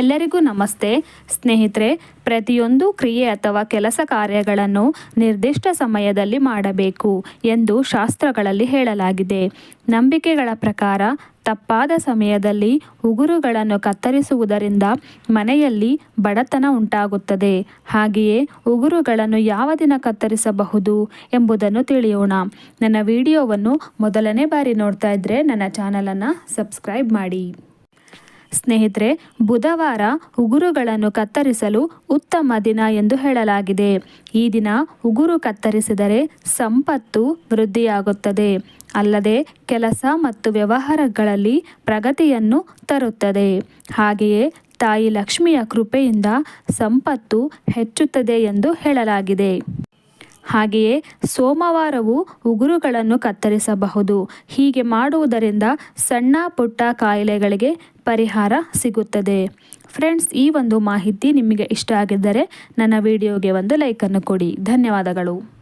ಎಲ್ಲರಿಗೂ ನಮಸ್ತೆ. ಸ್ನೇಹಿತರೆ, ಪ್ರತಿಯೊಂದು ಕ್ರಿಯೆ ಅಥವಾ ಕೆಲಸ ಕಾರ್ಯಗಳನ್ನು ನಿರ್ದಿಷ್ಟ ಸಮಯದಲ್ಲಿ ಮಾಡಬೇಕು ಎಂದು ಶಾಸ್ತ್ರಗಳಲ್ಲಿ ಹೇಳಲಾಗಿದೆ. ನಂಬಿಕೆಗಳ ಪ್ರಕಾರ, ತಪ್ಪಾದ ಸಮಯದಲ್ಲಿ ಉಗುರುಗಳನ್ನು ಕತ್ತರಿಸುವುದರಿಂದ ಮನೆಯಲ್ಲಿ ಬಡತನ ಉಂಟಾಗುತ್ತದೆ. ಹಾಗೆಯೇ ಉಗುರುಗಳನ್ನು ಯಾವ ದಿನ ಕತ್ತರಿಸಬಹುದು ಎಂಬುದನ್ನು ತಿಳಿಯೋಣ. ನನ್ನ ವಿಡಿಯೋವನ್ನು ಮೊದಲನೇ ಬಾರಿ ನೋಡ್ತಾ ಇದ್ದರೆ ನನ್ನ ಚಾನಲನ್ನು ಸಬ್ಸ್ಕ್ರೈಬ್ ಮಾಡಿ. ಸ್ನೇಹಿತರೆ, ಬುಧವಾರ ಉಗುರುಗಳನ್ನು ಕತ್ತರಿಸಲು ಉತ್ತಮ ದಿನ ಎಂದು ಹೇಳಲಾಗಿದೆ. ಈ ದಿನ ಉಗುರು ಕತ್ತರಿಸಿದರೆ ಸಂಪತ್ತು ವೃದ್ಧಿಯಾಗುತ್ತದೆ. ಅಲ್ಲದೆ ಕೆಲಸ ಮತ್ತು ವ್ಯವಹಾರಗಳಲ್ಲಿ ಪ್ರಗತಿಯನ್ನು ತರುತ್ತದೆ. ಹಾಗೆಯೇ ತಾಯಿ ಲಕ್ಷ್ಮಿಯ ಕೃಪೆಯಿಂದ ಸಂಪತ್ತು ಹೆಚ್ಚುತ್ತದೆ ಎಂದು ಹೇಳಲಾಗಿದೆ. ಹಾಗೆಯೇ ಸೋಮವಾರವು ಉಗುರುಗಳನ್ನು ಕತ್ತರಿಸಬಹುದು. ಹೀಗೆ ಮಾಡುವುದರಿಂದ ಸಣ್ಣ ಪುಟ್ಟ ಕಾಯಿಲೆಗಳಿಗೆ ಪರಿಹಾರ ಸಿಗುತ್ತದೆ. ಫ್ರೆಂಡ್ಸ್, ಈ ಒಂದು ಮಾಹಿತಿ ನಿಮಗೆ ಇಷ್ಟ ಆಗಿದ್ದರೆ ನನ್ನ ವಿಡಿಯೋಗೆ ಒಂದು ಲೈಕನ್ನು ಕೊಡಿ. ಧನ್ಯವಾದಗಳು.